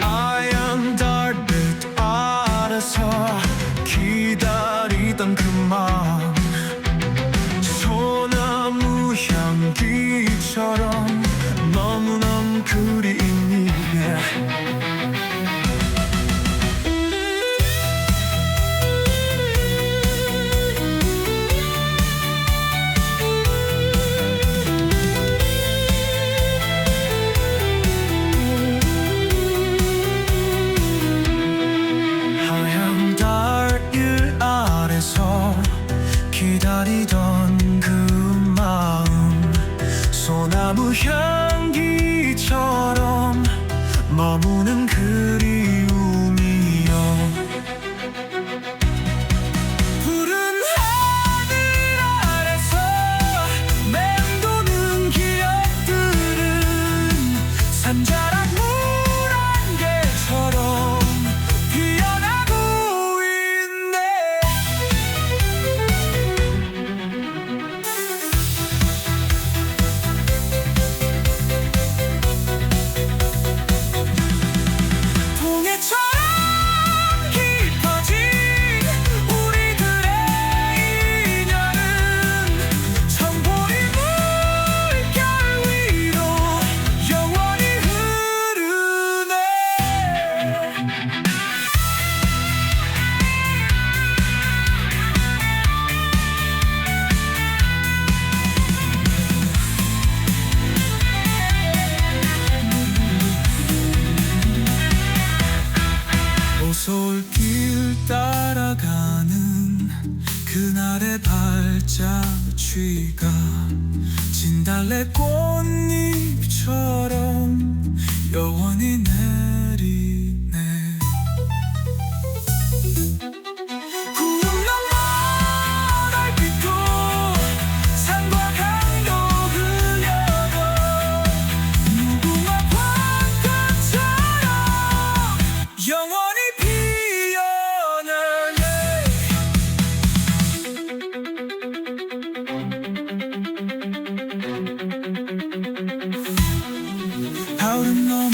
하얀 달빛 아래서 기다리던 그맘 소나무 향기처럼 향기처럼 머무는 그리 글자취가 진달래 꽃잎처럼 영원히 내 out in the